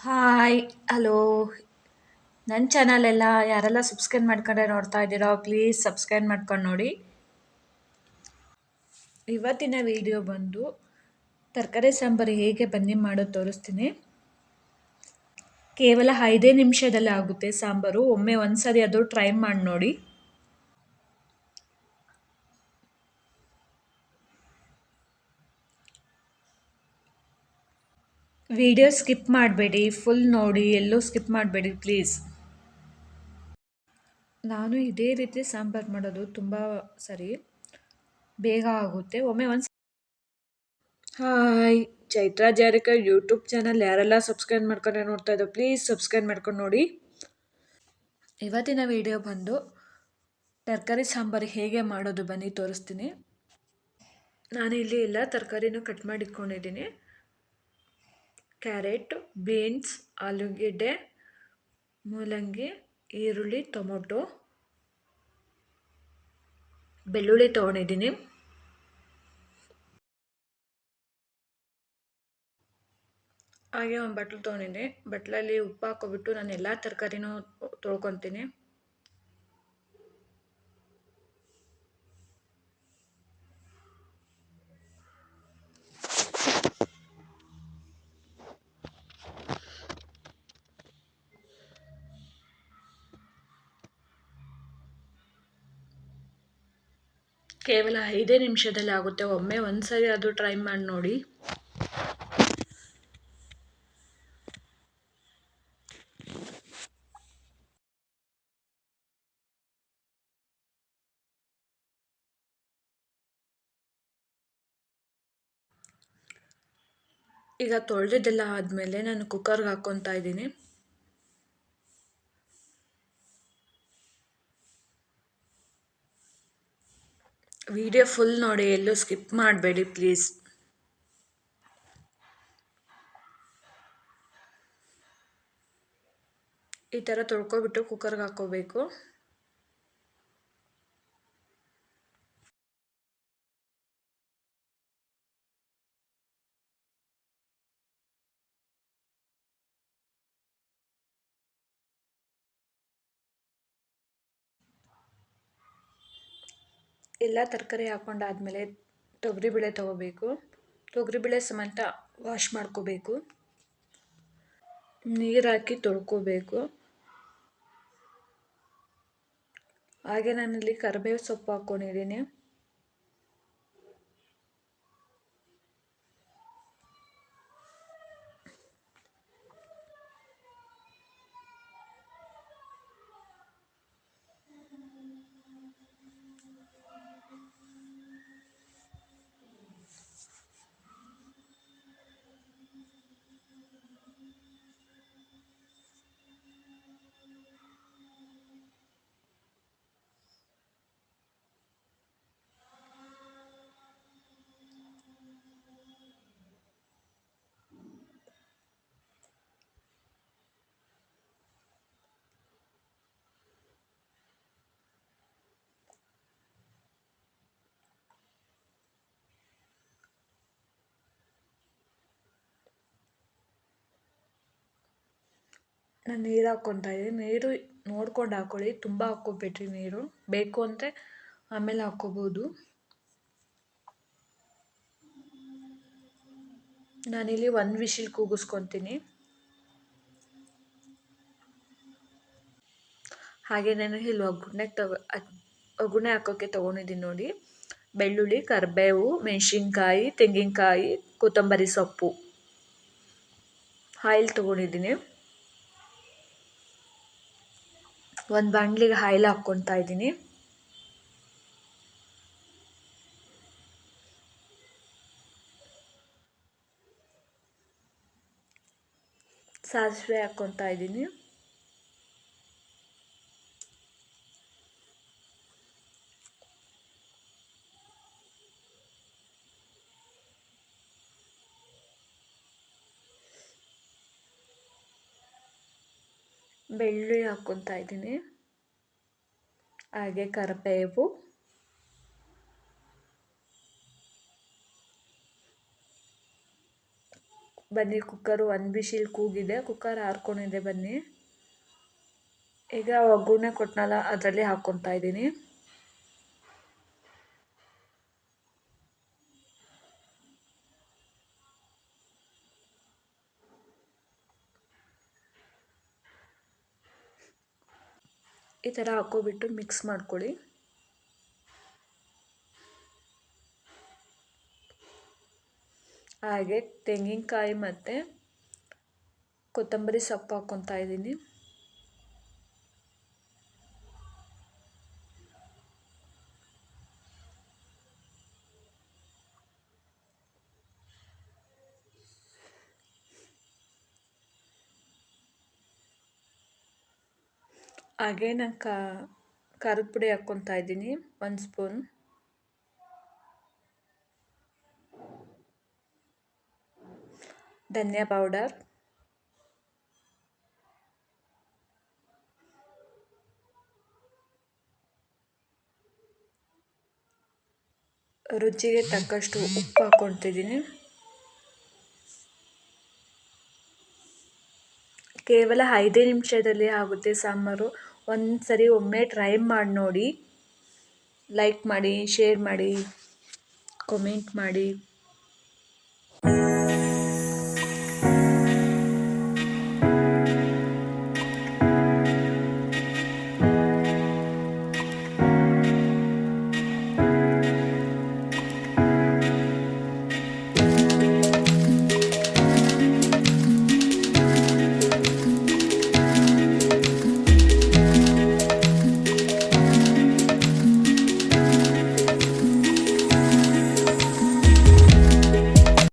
Hi hello ನನ್ನ ಚಾನಲೆಲ್ಲ ಯಾರೆಲ್ಲ subscribe ಮಾಡ್ಕೊಂಡೆ ನೋಡ್ತಾ ಇದ್ದೀರೋ ಪ್ಲೀಸ್ ಸಬ್ಸ್ಕ್ರೈಬ್ ಮಾಡ್ಕೊಂಡು ನೋಡಿ. ಇವತ್ತಿನ ವಿಡಿಯೋ ಬಂದು ತರಕಾರಿ ಸಾಂಬಾರು ಹೇಗೆ ಬನ್ನಿ ಮಾಡೋದು ತೋರಿಸ್ತೀನಿ. ಕೇವಲ ಐದೇ ನಿಮಿಷದಲ್ಲಿ ಆಗುತ್ತೆ ಸಾಂಬಾರು. ಒಮ್ಮೆ ಒಂದ್ಸರಿ ಅದು ಟ್ರೈ ಮಾಡಿ ನೋಡಿ. ವಿಡಿಯೋ ಸ್ಕಿಪ್ ಮಾಡಬೇಡಿ ಫುಲ್ ನೋಡಿ ಎಲ್ಲೂ ಸ್ಕಿಪ್ ಮಾಡಬೇಡಿ ಪ್ಲೀಸ್ ನಾನು ಇದೇ ರೀತಿ ಸಾಂಬಾರು ಮಾಡೋದು ತುಂಬ ಸರಿ. ಬೇಗ ಆಗುತ್ತೆ. ಒಮ್ಮೆ ಒಂದು ಹಾಯ್ ಚೈತ್ರಾ ಜಾರಿಕ ಯೂಟ್ಯೂಬ್ ಚಾನಲ್ ಯಾರೆಲ್ಲ ಸಬ್ಸ್ಕ್ರೈಬ್ ಮಾಡ್ಕೊಂಡೆ ನೋಡ್ತಾ ಇದ್ದೋ ಪ್ಲೀಸ್ ಸಬ್ಸ್ಕ್ರೈಬ್ ಮಾಡ್ಕೊಂಡು ನೋಡಿ. ಇವತ್ತಿನ ವಿಡಿಯೋ ಬಂದು ತರಕಾರಿ ಸಾಂಬಾರು ಹೇಗೆ ಮಾಡೋದು ಬನ್ನಿ ತೋರಿಸ್ತೀನಿ. ನಾನು ಇಲ್ಲಿ ಎಲ್ಲ ತರಕಾರಿನೂ ಕಟ್ ಮಾಡಿ ಇಟ್ಕೊಂಡಿದ್ದೀನಿ ಕ್ಯಾರೆಟ್, ಬೀನ್ಸ್, ಆಲೂಗೆಡ್ಡೆ, ಮೂಲಂಗಿ, ಈರುಳ್ಳಿ, ಟೊಮೊಟೊ. ಬೆಳ್ಳುಳ್ಳಿ ತೊಗೊಂಡಿದ್ದೀನಿ. ಹಾಗೆ ಒಂದು ಬಟ್ಲು ತೊಗೊಂಡಿದ್ದೆ ಬಟ್ಲಲ್ಲಿ ಉಪ್ಪು ಹಾಕೊಬಿಟ್ಟು ನಾನು ಎಲ್ಲ ತರಕಾರಿನೂ ತೊಳ್ಕೊತೀನಿ. ಕೇವಲ ಐದೇ ನಿಮಿಷದಲ್ಲಿ ಆಗುತ್ತೆ. ಒಮ್ಮೆ ಒಂದ್ಸರಿ ಅದು ಟ್ರೈ ಮಾಡಿ ನೋಡಿ. ಈಗ ತೊಳೆದಿದ್ದೆಲ್ಲ ಆದಮೇಲೆ ನಾನು ಕುಕ್ಕರ್ಗೆ ಹಾಕ್ಕೊತಾ ಇದ್ದೀನಿ. ವಿಡಿಯೋ ಫುಲ್ ನೋಡಿ ಎಲ್ಲೂ ಸ್ಕಿಪ್ ಮಾಡಬೇಡಿ ಪ್ಲೀಸ್. ಈ ಥರ ತೊಳ್ಕೊಬಿಟ್ಟು ಕುಕ್ಕರ್ಗೆ ಹಾಕ್ಕೋಬೇಕು. ಎಲ್ಲ ತರಕಾರಿ ಹಾಕೊಂಡಾದ್ಮೇಲೆ ತೊಗರಿಬೇಳೆ ತೊಗೋಬೇಕು. ತೊಗರಿಬೇಳೆ ಸಮೇತ ವಾಶ್ ಮಾಡ್ಕೋಬೇಕು. ನೀರು ಹಾಕಿ ತೊಳ್ಕೊಬೇಕು. ಹಾಗೆ ನಾನಿಲ್ಲಿ ಕರಿಬೇವು ಸೊಪ್ಪು ಹಾಕ್ಕೊಂಡಿದ್ದೀನಿ ನಾನು ನೀರು ಹಾಕ್ಕೊತಾ ಇದ್ದೀನಿ. ನೀರು ನೋಡ್ಕೊಂಡು ಹಾಕ್ಕೊಳ್ಳಿ ತುಂಬ ಹಾಕ್ಕೋಬೇಡ್ರಿ ನೀರು. ಬೇಕು ಅಂದರೆ ಆಮೇಲೆ ಹಾಕ್ಕೋಬೋದು. ನಾನಿಲ್ಲಿ ಒಂದು ವಿಶಿಲ್ ಕೂಗಿಸ್ಕೊತೀನಿ. ಹಾಗೆ ನಾನು ಇಲ್ಲಿ ಒಗ್ಗರಣೆ ತಗೋ, ಒಗ್ಗರಣೆ ಹಾಕೋಕ್ಕೆ ತೊಗೊಂಡಿದ್ದೀನಿ ನೋಡಿ. ಬೆಳ್ಳುಳ್ಳಿ, ಕರಿಬೇವು, ಮೆಣಸಿನ್ಕಾಯಿ, ತೆಂಗಿನಕಾಯಿ, ಕೊತ್ತಂಬರಿ ಸೊಪ್ಪು. ಆಯಿಲ್ ತೊಗೊಂಡಿದ್ದೀನಿ. ಒಂದು ಬಾಣಲಿಗೆ ಹಾಯಿಲ್ ಹಾಕ್ಕೊತಾ ಇದ್ದೀನಿ. ಸಾಸಿವೆ ಹಾಕ್ಕೊತಾ ಇದ್ದೀನಿ. ಬೆಳ್ಳುಳ್ಳಿ ಹಾಕ್ಕೊತಾ ಇದ್ದೀನಿ. ಹಾಗೆ ಕರಿಬೇವು. ಬನ್ನಿ ಕುಕ್ಕರು, ಒಂದು ಬಿಸಿಲ್ ಕೂಗಿದೆ. ಕುಕ್ಕರ್ ಹಾರ್ಕೊಂಡಿದೆ ಬನ್ನಿ. ಈಗ ಒಗ್ಗರಣೆ ಕೊಟ್ಟನಲ್ಲ ಅದರಲ್ಲಿ ಹಾಕ್ಕೊತಾ ಇದ್ದೀನಿ. ಈ ಥರ ಹಾಕ್ಕೊಬಿಟ್ಟು ಮಿಕ್ಸ್ ಮಾಡ್ಕೊಳ್ಳಿ. ಹಾಗೆ ತೆಂಗಿನಕಾಯಿ ಮತ್ತು ಕೊತ್ತಂಬರಿ ಸೊಪ್ಪು ಹಾಕ್ಕೊತಾ ಇದ್ದೀನಿ. ಹಾಗೆ ನಾನು ಖಾರದ ಪುಡಿ ಹಾಕ್ಕೊತಾ ಇದ್ದೀನಿ ಒಂದು ಸ್ಪೂನ್. ಧನಿಯಾ ಪೌಡರ್. ರುಚಿಗೆ ತಕ್ಕಷ್ಟು ಉಪ್ಪು ಹಾಕ್ಕೊತಿದ್ದೀನಿ ಕೇವಲ ಐದೇ ನಿಮಿಷದಲ್ಲಿ ಆಗುತ್ತೆ ಸಾಂಬಾರು. ಒಂದಸರಿ ಒಮ್ಮೆ ಟ್ರೈ ಮಾಡಿ ನೋಡಿ. ಲೈಕ್ ಮಾಡಿ, ಶೇರ್ ಮಾಡಿ, ಕಮೆಂಟ್ ಮಾಡಿ.